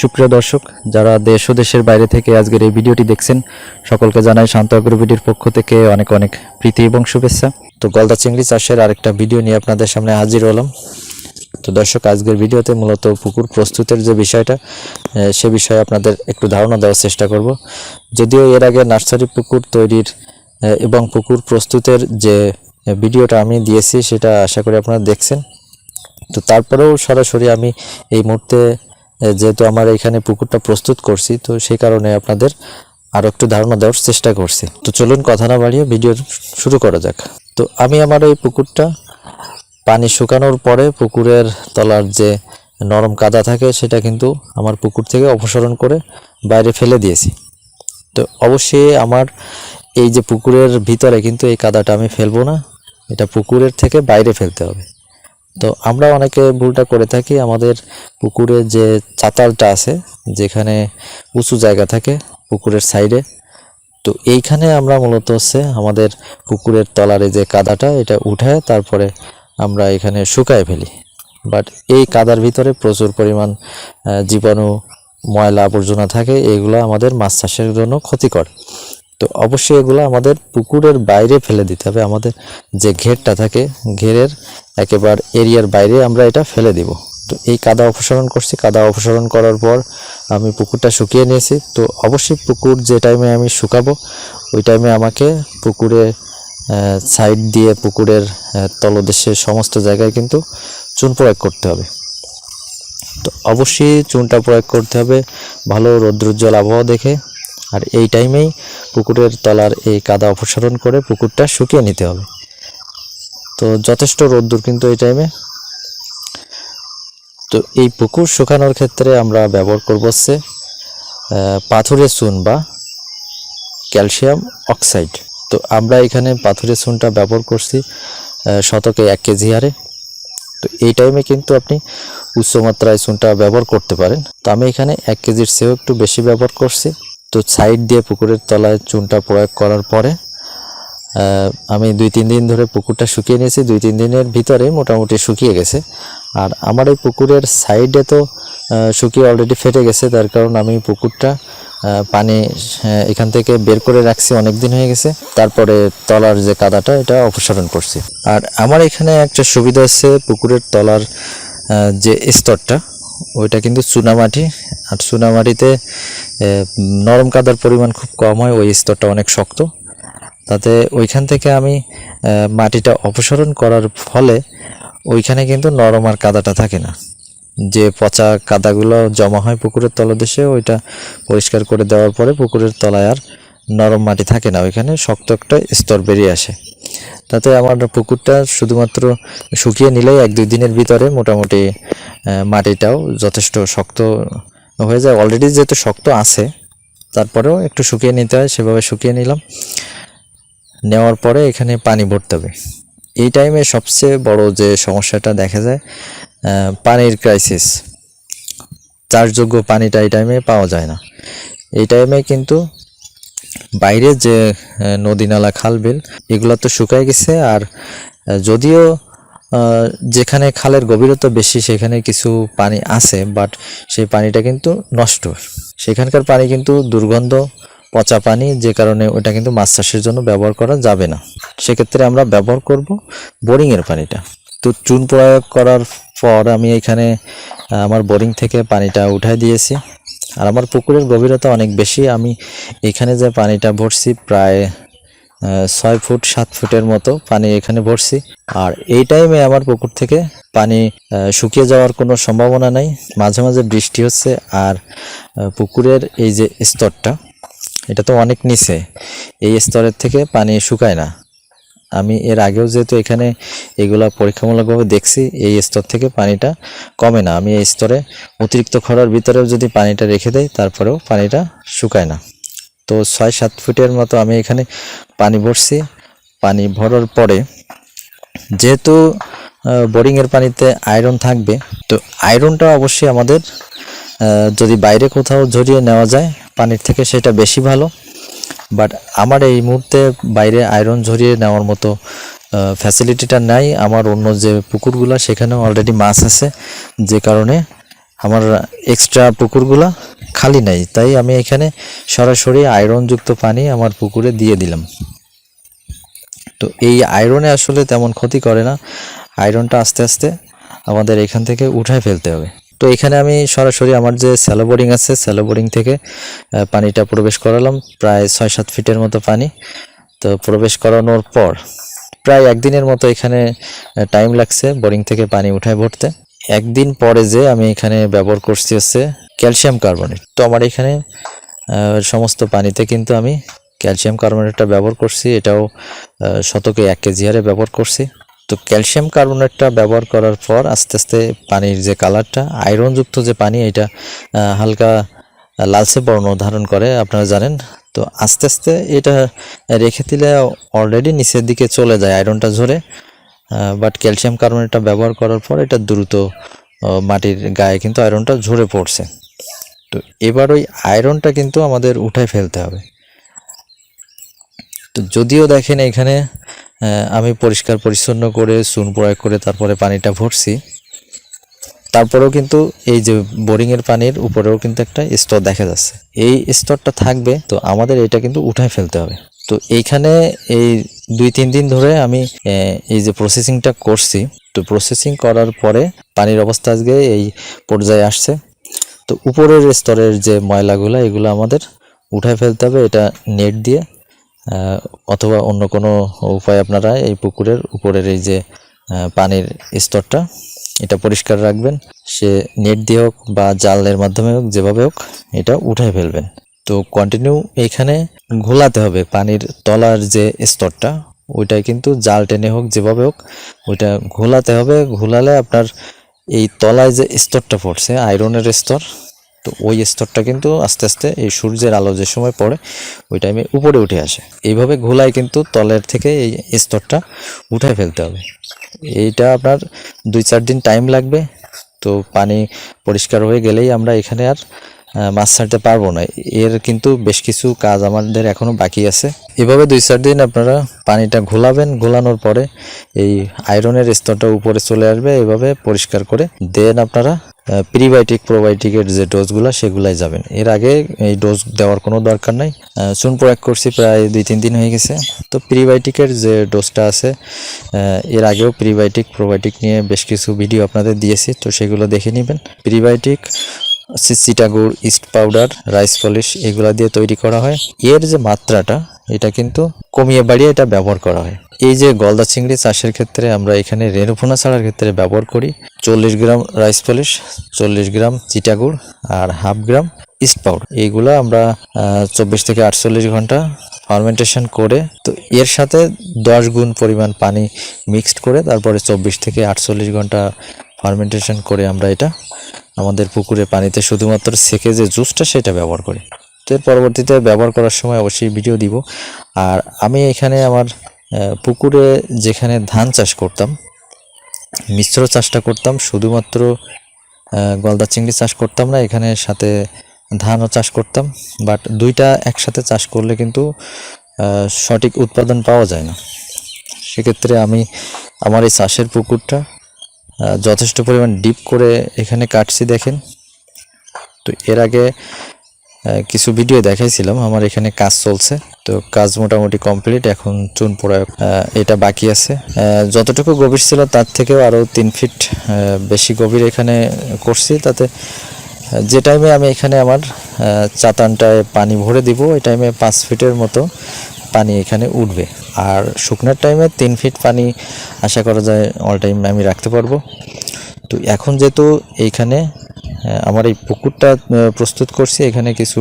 সুপ্রিয় দর্শক, যারা দেশ ও দেশের বাইরে থেকে আজকের এই ভিডিওটি দেখছেন, সকলকে জানাই শান্ত অগ্রবিডির পক্ষ থেকে অনেক অনেক প্রীতি এবং শুভেচ্ছা। তো গলদা চিংড়ি চাষের আরেকটা ভিডিও নিয়ে আপনাদের সামনে হাজির হলাম। তো দর্শক, আজকের ভিডিওতে মূলত পুকুর প্রস্তুতের যে বিষয়টা সে বিষয়ে আপনাদের একটু ধারণা দেওয়ার চেষ্টা করব। যদিও এর আগে নার্সারি পুকুর তৈরির এবং পুকুর প্রস্তুতের যে ভিডিওটা আমি দিয়েছি, সেটা আশা করি আপনারা দেখছেন। তো তারপরেও সরাসরি আমি এই মুহূর্তে যেহেতু আমার এখানে পুকুরটা প্রস্তুত করছি, তো সেই কারণে আপনাদের আরও একটু ধারণা দেওয়ার চেষ্টা করছি। তো চলুন কথা না বাড়িয়ে ভিডিও শুরু করা যাক। তো আমি আমার এই পুকুরটা পানি শুকানোর পরে পুকুরের তলার যে নরম কাদা থাকে, সেটা কিন্তু আমার পুকুর থেকে অপসারণ করে বাইরে ফেলে দিয়েছি। তো অবশ্যই আমার এই যে পুকুরের ভিতরে কিন্তু এই কাদাটা আমি ফেলব না, এটা পুকুরের থেকে বাইরে ফেলতে হবে। তো আমরা অনেকে ভুলটা করে থাকি। আমাদের পুকুরে যে চাতালটা আছে, যেখানে উঁচু জায়গা থাকে পুকুরের সাইডে তো এইখানে আমরা মূলত হচ্ছে আমাদের পুকুরের তলারে যে কাদাটা, এটা উঠায় তারপরে আমরা এখানে শুকায় ফেলি। বাট এই কাদার ভিতরে প্রচুর পরিমাণ জীবাণু, ময়লা, আবর্জনা থাকে, এগুলো আমাদের মাছ চাষের জন্য ক্ষতিকর। তো অবশ্যই এগুলো আমাদের পুকুরের বাইরে ফেলে দিতে হবে। আমাদের যে ঘেরটা থাকে, ঘেরের একেবারে এরিয়ার বাইরে আমরা এটা ফেলে দিব। তো এই কাদা অপসারণ করছি। কাদা অপসারণ করার পর আমি পুকুরটা শুকিয়ে নিয়েছি। তো অবশ্যই পুকুর যে টাইমে আমি শুকাবো, ওই টাইমে আমাকে পুকুরে সাইড দিয়ে পুকুরের তলদেশে সমস্ত জায়গায় কিন্তু চুন প্রয়োগ করতে হবে। তো অবশ্যই চুনটা প্রয়োগ করতে হবে। ভালো রৌদ্রোজ্জ্বল আবহাওয়া দেখে। আর এই টাইমেই পুকুরের তলার এই কাদা অপসারণ করে পুকুরটা শুকিয়ে নিতে হবে। তো যথেষ্ট রোদ্দুর কিন্তু এই টাইমে। তো এই পুকুর শুকানোর ক্ষেত্রে আমরা ব্যবহার করব হচ্ছে আহ, পাথরের চুন বা ক্যালসিয়াম অক্সাইড। তো আমরা এখানে পাথরের চুনটা ব্যবহার করছি শতকে এক কেজি হারে। তো এই টাইমে কিন্তু আপনি উচ্চমাত্রায় চুনটা ব্যবহার করতে পারেন। তো আমি এখানে এক কেজির চেয়েও একটু বেশি ব্যবহার করছি। তো সাইড দিয়ে পুকুরের তলায় চুনটা প্রয়োগ করার পরে আমি দুই তিন দিন ধরে পুকুরটা শুকিয়ে নিয়েছি। দুই তিন দিনের ভিতরে মোটামুটি শুকিয়ে গেছে। আর আমার এই পুকুরের সাইডে তো শুকিয়ে অলরেডি ফেটে গেছে। তার কারণ আমি পুকুরটা পানি এখান থেকে বের করে রাখছি অনেক দিন হয়ে গেছে। তারপরে তলার যে কাদাটা, এটা অপসারণ করছি। আর আমার এখানে একটা সুবিধা হচ্ছে পুকুরের তলার যে স্তরটা ওইটা কিন্তু চুনামাটি। আর চুনামাটিতে নরম কাদার পরিমাণ খুব কম হয়, ওই স্তরটা অনেক শক্ত। তাতে ওইখান থেকে আমি মাটিটা অপসারণ করার ফলে ওইখানে কিন্তু নরম আর কাদাটা থাকে না। যে পচা কাদাগুলো জমা হয় পুকুরের তলদেশে, ওইটা পরিষ্কার করে দেওয়ার পরে পুকুরের তলায় আর নরম মাটি থাকে না। ওইখানে শক্ত একটা স্তর বেরিয়ে আসে। তাতে আমার পুকুরটা শুধুমাত্র শুকিয়ে নিলেই এক দুই দিনের ভিতরে মোটামুটি মাটিটাও যথেষ্ট শক্ত হয়ে যায়। অলরেডি যেহেতু শক্ত আছে, তারপরেও একটু শুকিয়ে নিতে হয়, সেভাবে শুকিয়ে নিলাম। নেওয়ার পরে এখানে পানি ভরতে হবে। এই টাইমে সবচেয়ে বড় যে সমস্যাটা দেখা যায় পানির ক্রাইসিস চাষযোগ্য পানিটা এই টাইমে পাওয়া যায় না। এই টাইমে কিন্তু বাইরে যে নদী নালা, খাল, বিল, এগুলো তো শুকায় গেছে। আর যদিও যেখানে খালের গভীরতা বেশি, সেখানে কিছু পানি আছে, বাট সেই পানিটা কিন্তু নষ্ট। সেখানকার পানি কিন্তু দুর্গন্ধ, পচা পানি, যে কারণে ওটা কিন্তু মাছ চাষের জন্য ব্যবহার করা যাবে না। সেক্ষেত্রে আমরা ব্যবহার করব বোরিংয়ের পানিটা। তো চুন প্রয়োগ করার পর আমি এখানে আমার বোরিং থেকে পানিটা উঠাই দিয়েছি। আর আমার পুকুরের গভীরতা অনেক বেশি। আমি এখানে যে পানিটা ভরছি প্রায় ছয় ফুট, সাত ফুটের মতো পানি এখানে ভরছি। আর এই টাইমে আমার পুকুর থেকে পানি শুকিয়ে যাওয়ার কোনো সম্ভাবনা নাই। মাঝে মাঝে বৃষ্টি হচ্ছে আর পুকুরের এই যে স্তরটা, এটা তো অনেক নিচে। এই স্তরের থেকে পানি শুকায় না। আমি এর আগেও যেহেতু এখানে এগুলা পরীক্ষামূলকভাবে দেখছি, এই স্তর থেকে পানিটা কমে না। আমি এই স্তরে অতিরিক্ত খরার ভিতরেও যদি পানিটা রেখে দেই, তারপরেও পানিটা শুকায় না। তো ছয় সাত ফুটের মতো আমি এখানে পানি ভরছি পানি ভরার পরে যেহেতু বোরিংয়ের পানিতে আয়রন থাকবে, তো আয়রনটা অবশ্যই আমাদের যদি বাইরে কোথাও ঝরিয়ে নেওয়া যায়, পানির থেকে সেটা বেশি ভালো। বাট আমার এই মুহূর্তে বাইরে আয়রন ঝরিয়ে নেওয়ার মতো ফ্যাসিলিটিটা নাই। আমার অন্য যে পুকুরগুলো, সেখানেও অলরেডি মাছ আছে। যে কারণে আমার এক্সট্রা পুকুরগুলা খালি নাই। তাই আমি এখানে সরাসরি আয়রনযুক্ত পানি আমার পুকুরে দিয়ে দিলাম। তো এই আয়রনে আসলে তেমন ক্ষতি করে না। আয়রনটা আস্তে আস্তে আমাদের এখান থেকে উঠায় ফেলতে হবে। তো এখানে আমি সরাসরি আমার যে স্যালো বোরিং আছে স্যালো বোরিং থেকে পানিটা প্রবেশ করালাম, প্রায় ছয় সাত ফিটের মতো পানি। তো প্রবেশ করানোর পর, প্রায় একদিনের মতো এখানে টাইম লাগছে বোরিং থেকে পানি উঠায় ভরতে। একদিন পরে যে আমি এখানে ব্যবহার করছি হচ্ছে ক্যালসিয়াম কার্বনেট তো আমার এখানে সমস্ত পানিতে কিন্তু আমি ক্যালসিয়াম কার্বনেটটা ব্যবহার করছি। এটাও শতকে এক কেজি হারে ব্যবহার করছি। তো ক্যালসিয়াম কার্বনেটটা ব্যবহার করার পর আস্তে আস্তে পানির যে কালারটা, আয়রনযুক্ত যে পানি, এটা হালকা লালচে বর্ণ ধারণ করে, আপনারা জানেন। তো আস্তে আস্তে এটা রেখে দিলে অলরেডি নিচের দিকে চলে যায় আয়রনটা ঝরে। বাট ক্যালসিয়াম কার্বনেটটা ব্যবহার করার পর এটা দ্রুত মাটির গায়ে কিন্তু আয়রনটা ঝরে পড়ছে। তো এবার ওই আয়রনটা কিন্তু আমাদের উঠায় ফেলতে হবে। তো যদিও দেখেন এখানে আমি পরিষ্কার পরিচ্ছন্ন করে, চুন প্রয়োগ করে তারপরে পানিটা ভরছি। তারপরেও কিন্তু এই যে বোরিংয়ের পানির উপরেও কিন্তু একটা স্তর দেখা যাচ্ছে। এই স্তরটা থাকবে, তো আমাদের এটা কিন্তু উঠায় ফেলতে হবে। তো এইখানে এই দুই তিন দিন ধরে আমি এই যে প্রসেসিংটা করছি, তো প্রসেসিং করার পরে পানির অবস্থা আজকে এই পর্যায়ে আসছে। তো উপরের স্তরের যে ময়লাগুলো, এগুলো আমাদের উঠায় ফেলতে হবে, এটা নেট দিয়ে। অথবা অন্য কোনো উপায় আপনারা এই পুকুরের উপরের এই যে পানির স্তরটা, এটা পরিষ্কার রাখবেন। সে নেট দিয়ে হোক বা জালের মাধ্যমে হোক, যেভাবে হোক, এটা উঠায় ফেলবেন। তো কন্টিনিউ এখানে ঘোলাতে হবে পানির তলার যে স্তরটা ওইটাই কিন্তু জাল টেনে হোক, যেভাবে হোক, ওইটা ঘোলাতে হবে। ঘোলালে আপনার এই তলায় যে স্তরটা পড়ছে আয়রনের স্তর তো ওই স্তরটা কিন্তু আস্তে আস্তে এই সূর্যের আলো যে সময় পড়ে, ওই টাইমে উপরে উঠে আসে। এইভাবে ঘোলায় কিন্তু তলের থেকে এই স্তরটা উঠায় ফেলতে হবে। এইটা আপনার দুই চার দিন টাইম লাগবে। তো পানি পরিষ্কার হয়ে গেলেই আমরা এখানে আর মাছ ছাড়তে পারব না। এর কিন্তু বেশ কিছু কাজ আমাদের এখনও বাকি আছে। এভাবে দুই চার দিন আপনারা পানিটা ঘোলাবেন। ঘোলানোর পরে এই আয়রনের স্তরটা উপরে চলে আসবে। এভাবে পরিষ্কার করে দেন আপনারা প্রিবায়োটিক প্রোবায়োটিকের যে ডোজগুলো সেগুলাই যাবেন। এর আগে এই ডোজ দেওয়ার কোনো দরকার নাই। চুন প্রয়োগ করছি প্রায় দুই, তিন দিন হয়ে গেছে। তো প্রিবায়োটিকের যে ডোজটা আছে এর আগেও প্রিবায়োটিক প্রোবায়োটিক নিয়ে বেশ কিছু ভিডিও আপনাদের দিয়েছি, তো সেগুলো দেখে নেবেন। প্রিবায়োটিক চিটাগুড় ইস্ট পাউডার রাইস পলিশ এগুলা দিয়ে তৈরি করা হয়। এর যে মাত্রাটা এটা কিন্তু কমিয়ে বাড়িয়ে এটা ব্যবহার করা হয়। এই যে গলদা চিংড়ি চাষের ক্ষেত্রে আমরা এখানে রেণুপোনা ছাড়ার ক্ষেত্রে ব্যবহার করি। চল্লিশ গ্রাম রাইস পলিশ, চল্লিশ গ্রাম চিটাগুড় আর হাফ গ্রাম ইস্ট পাউডার। এইগুলো আমরা চব্বিশ থেকে আটচল্লিশ ঘণ্টা ফার্মেন্টেশন করে, তো এর সাথে দশ গুণ পরিমাণ পানি মিক্সড করে তারপরে চব্বিশ থেকে আটচল্লিশ ঘণ্টা ফার্মেন্টেশন করে আমরা এটা আমাদের পুকুরে পানিতে শুধুমাত্র সেকে যে জুসটা সেটা ব্যবহার করি। এর পরবর্তীতে ব্যবহার করার সময় অবশ্যই ভিডিও দিব। আর আমি এখানে আমার পুকুরে যেখানে ধান চাষ করতাম, মিশ্র চাষটা করতাম, শুধুমাত্র গলদা চিংড়ি চাষ করতাম না, এখানে সাথে ধানও চাষ করতাম। বাট দুইটা একসাথে চাষ করলে কিন্তু সঠিক উৎপাদন পাওয়া যায় না। সেক্ষেত্রে আমি আমার এই চাষের পুকুরটা যথেষ্ট পরিমাণ ডিপ করে এখানে কাটছি দেখেন। তো এর আগে কিছু ভিডিও দেখাইছিলাম। আমার এখানে কাজ চলছে। তো কাজ মোটামুটি কমপ্লিট এখন চুন আহ, এটা বাকি আছে। যতটুকু গভীর ছিল তার থেকেও আরও তিন ফিট বেশি গভীর এখানে করছি। তাতে যে টাইমে আমি এখানে আমার চাতানটায় পানি ভরে দিব ওই টাইমে পাঁচ ফিটের মতো পানি এখানে উঠবে। আর শুকনার টাইমে তিন ফিট পানি আশা করা যায় অল টাইম আমি রাখতে পারব। তো এখন যেহেতু এইখানে আমার এই পুকুরটা প্রস্তুত করছি। এখানে কিছু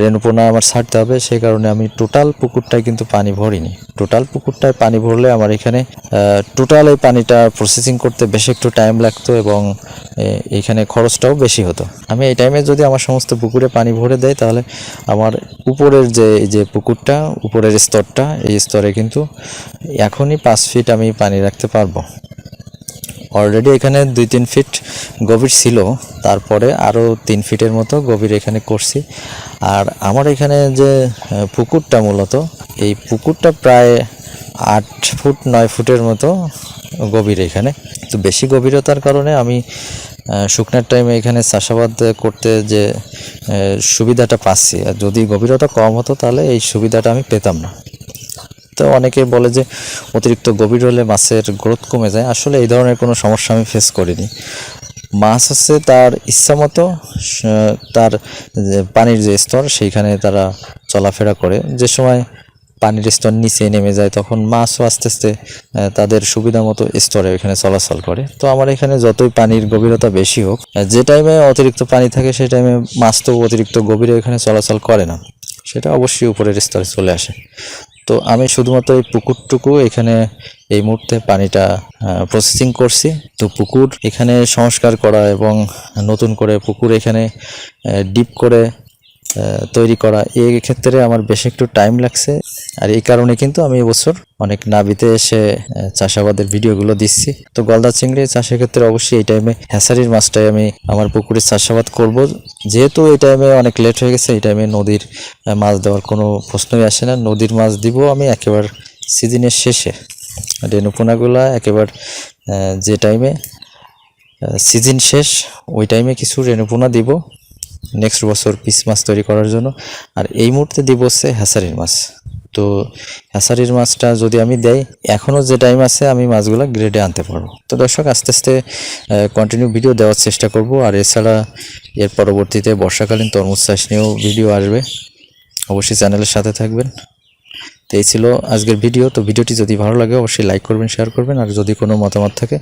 রেণুপোনা আমার ছাড়তে হবে। সেই কারণে আমি টোটাল পুকুরটায় কিন্তু পানি ভরিনি। টোটাল পুকুরটায় পানি ভরলে আমার এখানে টোটাল এই পানিটা প্রসেসিং করতে বেশি একটু টাইম লাগতো এবং এ, এইখানে খরচটাও বেশি হতো। আমি এই টাইমে যদি আমার সমস্ত পুকুরে পানি ভরে দেয় তাহলে আমার উপরের যে যে পুকুরটা উপরের স্তরটা এই স্তরে কিন্তু এখনই পাঁচ ফিট আমি পানি রাখতে পারব। অলরেডি এখানে দুই, তিন ফিট গভীর ছিল। তারপরে আরও তিন ফিটের মতো গভীর এখানে করছি। আর আমার এখানে যে পুকুরটা মূলত, এই পুকুরটা প্রায় আট ফুট, নয় ফুটের মতো গভীর এখানে। তো বেশি গভীরতার কারণে আমি শুকনার টাইমে এখানে চাষাবাদ করতে যে সুবিধাটা পাচ্ছি। আর যদি গভীরতা কম হতো তাহলে এই সুবিধাটা আমি পেতাম না। তো অনেকে বলে যে অতিরিক্ত গভীর হলে মাছের গ্রোথ কমে যায়। আসলে এই ধরনের কোনো সমস্যা আমি ফেস করিনি। মাছ হচ্ছে তার ইচ্ছা মতো তার পানির যে স্তর সেইখানে তারা চলাফেরা করে। যে সময় পানির স্তর নিচে নেমে যায় তখন মাছও আস্তে আস্তে তাদের সুবিধা মতো স্তরে এখানে চলাচল করে। তো আমার এখানে যতই পানির গভীরতা বেশি হোক যে টাইমে অতিরিক্ত পানি থাকে সেই টাইমে মাছ তো অতিরিক্ত গভীরে এখানে চলাচল করে না। সেটা অবশ্যই উপরের স্তরে চলে আসে। তো আমি শুধুমাত্র এই পুকুরটুকু এখানে এই মুহূর্তে পানিটা প্রসেসিং করছি। তো পুকুর এখানে সংস্কার করা এবং নতুন করে পুকুর এখানে ডিপ করে তৈরি করা। এই ক্ষেত্রে আমার বেশ একটু টাইম লাগছে। আর এই কারণে কিন্তু আমি এবছর অনেক নাবিতে এসে চাষাবাদের ভিডিওগুলো দিচ্ছি। তো গলদা চিংড়ি চাষের ক্ষেত্রে অবশ্যই এই টাইমে হ্যাসারির মাছটাই আমি আমার পুকুরে চাষাবাদ করব। যেহেতু এই টাইমে অনেক লেট হয়ে গেছে, এই টাইমে নদীর মাছ দেওয়ার কোনো প্রশ্নই আসে না। নদীর মাছ দিব আমি একেবারে সিজনের শেষে। রেণুপোনাগুলা একেবারে যে টাইমে সিজন শেষ, ওই টাইমে কিছু রেণুপোনা দিব। নেক্সট বছর পিস মাছ তৈরি করার জন্য। আর এই মুহূর্তে দিব হচ্ছে হ্যাসারির মাছ। তো হ্যাসারির মাছটা যদি আমি দেই এখনও যে টাইম আছে, আমি মাছগুলো গ্রেডে আনতে পারব। তো দর্শক, আস্তে আস্তে কন্টিনিউ ভিডিও দেওয়ার চেষ্টা করব। আর এছাড়া এর পরবর্তীতে বর্ষাকালীন তরমুজ চাষ নিয়েও ভিডিও আসবে। অবশ্যই চ্যানেলের সাথে থাকবেন। তো এই ছিল আজকের ভিডিও। তো ভিডিওটি যদি ভালো লাগে, অবশ্যই লাইক করবেন শেয়ার করবেন। আর যদি কোনো মতামত থাকে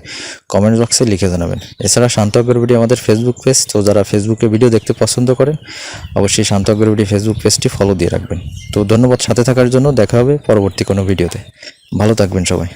কমেন্ট বক্সে লিখে জানাবেন। এছাড়া শান্ত ভিডিও আমাদের ফেসবুক পেজ তো যারা ফেসবুকে ভিডিও দেখতে পছন্দ করেন, অবশ্যই শান্ত ভিডিও ফেসবুক পেজটি ফলো দিয়ে রাখবেন। তো ধন্যবাদ সাথে থাকার জন্য। দেখা হবে পরবর্তী কোনো ভিডিওতে ভালো থাকবেন সবাই।